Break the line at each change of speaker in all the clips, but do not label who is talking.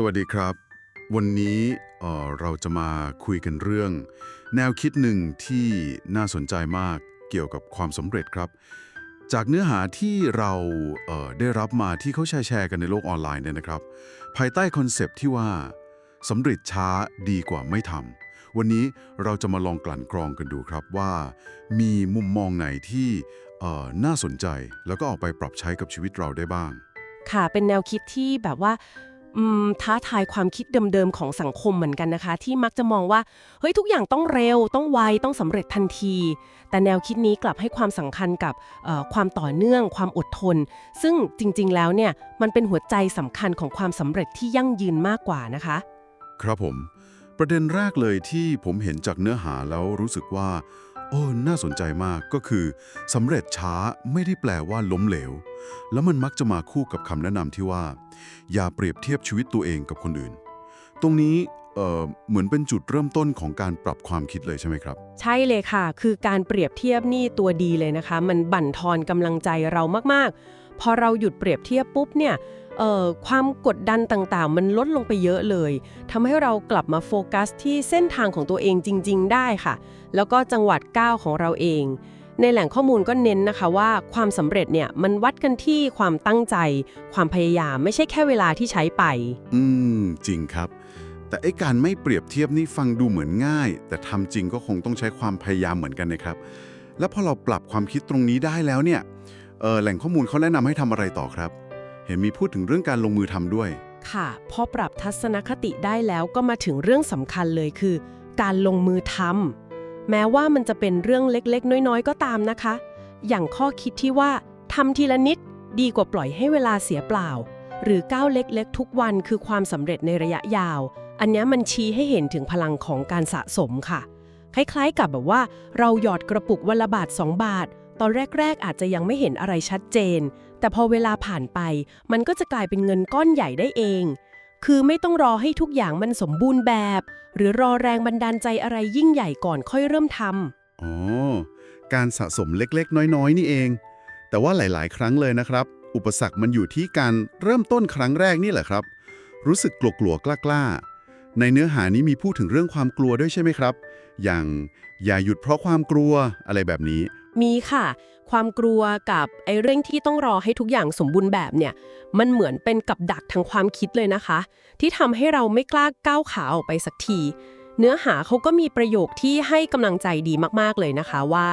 สวัสดีครับ วันนี้เอ่อเราจะมาคุยกันเรื่อง แนวคิดหนึ่งที่น่าสนใจมากเกี่ยวกับความสำเร็จครับ จากเนื้อหาที่เราเได้รับมาที่เขาแชร์แชร์กันในโลกออนไลน์เนี่ยนะครับ ภายใต้คอนเซปที่ว่าสำเร็จช้าดีกว่าไม่ทำวันนี้เราจะมาลองกลั่นกรองกันดูครับว่า มีมุมมองไหนที่น่าสนใจ แล้วก็เอาไปปรับใช้กับชีวิตเราได้บ้าง
ค่ะเป็นแนวคิดที่แบบว่า อืมท้าทายความคิดเดิมๆของสังคมเหมือนกันนะคะ ที่มักจะมองว่าเฮ้ยทุกอย่างต้องเร็ว ต้องไวต้องสำเร็จทันที แต่แนวคิดนี้กลับให้ความสำคัญกับความต่อเนื่อง ความอดทน ซึ่งจริงๆแล้วเนี่ยมันเป็นหัวใจสำคัญของความสำเร็จที่ยั่งยืนมากกว่านะคะ
ครับผม ประเด็นแรกเลยที่ผมเห็นจากเนื้อหาแล้วรู้สึกว่า โอ้น่าสนใจมากก็คือสำเร็จช้าไม่ได้แปลว่าล้มเหลว แล้วมันมักจะมาคู่กับคำแนะนำที่ว่า อย่าเปรียบเทียบชีวิตตัวเองกับคนอื่น ตรงนี้เอ่อเหมือนเป็นจุดเริ่มต้นของการปรับความคิดเลยใช่ไหมครับ
ใช่เลยค่ะ คือการเปรียบเทียบนี่ตัวดีเลยนะคะ มันบั่นทอนกำลังใจเรามากๆ พอเราหยุดเปรียบเทียบปุ๊บเนี่ย ความกดดันต่างๆ มันลดลงไปเยอะเลยทำให้เรากลับมาโฟกัสที่เส้นทางของตัวเองจริง ๆ ได้ค่ะ แล้วก็จังหวัดก้าวของเราเองในแหล่งข้อมูลก็เน้นนะคะว่าความสำเร็จเนี่ยมันวัดกันที่ความตั้งใจ ความพยายามไม่ใช่แค่เวลาที่ใช้ไป
อืม จริงครับ แต่ไอ้การไม่เปรียบเทียบนี่ฟังดูเหมือนง่าย แต่ทำจริงก็คงต้องใช้ความพยายามเหมือนกันนะครับ แล้วพอเราปรับความคิดตรงนี้ได้แล้วเนี่ยแหล่งข้อมูลเขาแนะนำให้ทำอะไรต่อครับ เห็นมีพูดถึงเรื่องการลงมือทำด้วย
ค่ะ พอปรับทัศนคติได้แล้วก็มาถึงเรื่องสำคัญเลยคือ การลงมือทำแม้ว่ามันจะเป็นเรื่องเล็กๆ น้อยๆ ก็ตามนะคะ อย่างข้อคิดที่ว่าทำทีละนิดดีกว่าปล่อยให้เวลาเสียเปล่า หรือก้าวเล็กๆ ทุกวันคือความสำเร็จในระยะยาว อันนี้มันชี้ให้เห็นถึงพลังของการสะสมค่ะ คล้ายๆ กับแบบว่า เราหยอดกระปุกวันละบาท 2 บาท ตอนแรก ๆ อาจจะยังไม่เห็นอะไรชัดเจน แต่พอเวลาผ่านไป มันก็จะกลายเป็นเงินก้อนใหญ่ได้เอง คือไม่ต้องรอให้ทุกอย่างมันสมบูรณ์แบบ หรือรอแรงบันดาลใจอะไรยิ่งใหญ่ก่อนค่อยเริ่มทำ
อ๋อ การสะสมเล็กๆ น้อยๆ นี่เอง แต่ว่าหลาย ๆ ครั้งเลยนะครับ อุปสรรคมันอยู่ที่การเริ่มต้นครั้งแรกนี่แหละครับ รู้สึกกลัวๆกล้าๆ ในเนื้อหานี้มีพูดถึงเรื่องความกลัวด้วยใช่ไหมครับ อย่างอย่าหยุดเพราะความกลัวอะไรแบบนี้
มีค่ะ ความกลัวกับไอ้เรื่องที่ต้องรอให้ทุกอย่างสมบูรณ์แบบเนี่ย มันเหมือนเป็นกับดักทางความคิดเลยนะคะ ที่ทำให้เราไม่กล้าก้าวขาออกไปสักที เนื้อหาเขาก็มีประโยคที่ให้กำลังใจดีมากๆเลยนะคะว่า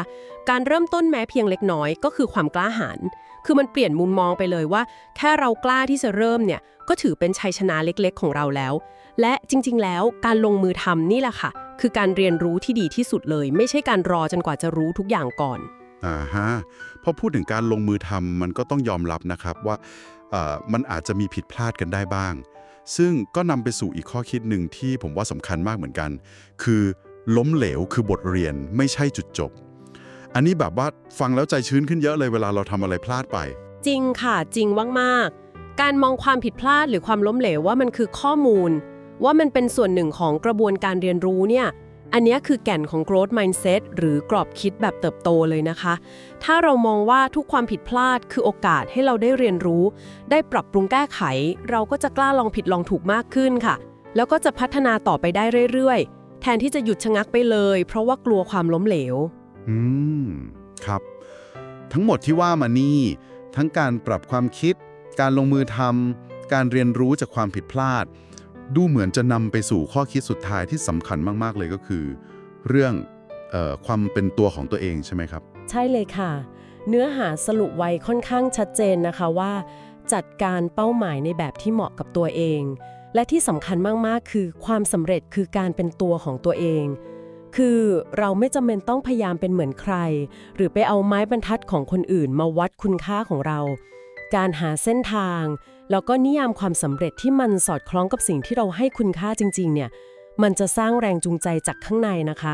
การเริ่มต้นแม้เพียงเล็กน้อยก็คือความกล้าหาญคือมันเปลี่ยนมุมมองไปเลยว่า แค่เรากล้าที่จะเริ่มเนี่ยก็ถือเป็นชัยชนะเล็กๆ ของเราแล้ว และจริง ๆ แล้วการลงมือทำนี่แหละค่ะ คือการเรียนรู้ที่ดีที่สุดเลย ไม่ใช่การรอจนกว่าจะรู้ทุกอย่างก่อน
อ่าฮะพอพูดถึงการลงมือทำมันก็ต้องยอมรับนะครับว่าเอ่อมันอาจจะมีผิดพลาดกันได้บ้าง ซึ่งก็นำไปสู่อีกข้อคิดหนึ่งที่ผมว่าสำคัญมากเหมือนกัน คือล้มเหลวคือบทเรียนไม่ใช่จุดจบ อันนี้แบบว่าฟังแล้วใจชื้นขึ้นเยอะเลยเวลาเราทำอะไรพลาดไป
จริงค่ะจริงมากๆการมองความผิดพลาดหรือความล้มเหลวว่ามันคือข้อมูล ว่ามันเป็นส่วนหนึ่งของกระบวนการเรียนรู้เนี่ยอันนี้คือแก่นของ growth mindset หรือกรอบคิดแบบเติบโตเลยนะคะ ถ้าเรามองว่าทุกความผิดพลาดคือโอกาสให้เราได้เรียนรู้ ได้ปรับปรุงแก้ไข เราก็จะกล้าลองผิดลองถูกมากขึ้นค่ะ แล้วก็จะพัฒนาต่อไปได้เรื่อยๆ แทนที่จะหยุดชะงักไปเลย เพราะว่ากลัวความล้มเหลว
อืม ครับ ทั้งหมดที่ว่ามานี่ ทั้งการปรับความคิด การลงมือทำการเรียนรู้จากความผิดพลาด ดูเหมือนจะนำไปสู่ข้อคิดสุดท้ายที่สำคัญมากๆเลยก็คือ เรื่องออความเป็นตัวของตัวเองใช่ไหมครับ
ใช่เลยค่ะ เนื้อหาสรุปไว้ค่อนข้างชัดเจนนะคะว่า จัดการเป้าหมายในแบบที่เหมาะกับตัวเอง และที่สำคัญมากๆ คือความสำเร็จคือการเป็นตัวของตัวเอง คือเราไม่จำเป็นต้องพยายามเป็นเหมือนใคร หรือไปเอาไม้บรรทัดของคนอื่นมาวัดคุณค่าของเรา การหาเส้นทาง แล้วก็นิยามความสำเร็จที่มันสอดคล้องกับสิ่งที่เราให้คุณค่าจริง ๆ เนี่ย มันจะสร้างแรงจูงใจจากข้างในนะคะ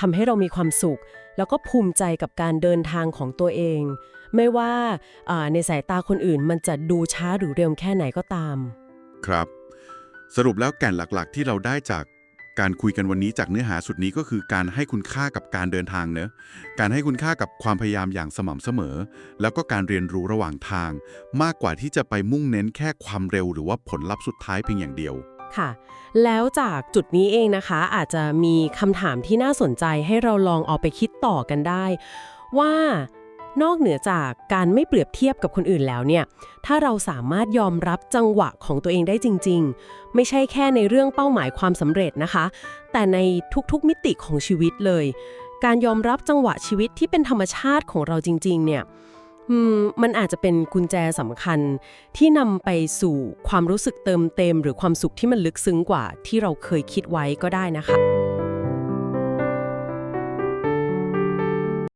ทำให้เรามีความสุข แล้วก็ภูมิใจกับการเดินทางของตัวเอง ไม่ว่าอ่าในสายตาคนอื่นมันจะดูช้าหรือเร็วแค่ไหนก็ตาม
ครับ สรุปแล้วแก่นหลักๆ ที่เราได้จาก การคุยกันวันนี้จากเนื้อหาสุดนี้ก็คือการให้คุณค่ากับการเดินทางเนอะการให้คุณค่ากับความพยายามอย่างสม่ำเสมอ แล้วก็การเรียนรู้ระหว่างทาง มากกว่าที่จะไปมุ่งเน้นแค่ความเร็วหรือว่าผลลัพธ์สุดท้ายเพียงอย่างเดียว
ค่ะ แล้วจากจุดนี้เองนะคะ อาจจะมีคำถามที่น่าสนใจให้เราลองเอาไปคิดต่อกันได้ ว่า นอกเหนือจากการไม่เปรียบเทียบกับคนอื่นแล้วเนี่ย ถ้าเราสามารถยอมรับจังหวะของตัวเองได้จริง ๆ ไม่ใช่แค่ในเรื่องเป้าหมายความสำเร็จนะคะ แต่ในทุกๆมิติของชีวิตเลย การยอมรับจังหวะชีวิตที่เป็นธรรมชาติของเราจริง ๆ เนี่ยอืมมันอาจจะเป็นกุญแจสำคัญที่นำไปสู่ความรู้สึกเติมเต็ม หรือความสุขที่มันลึกซึ้งกว่าที่เราเคยคิดไว้ก็ได้นะคะ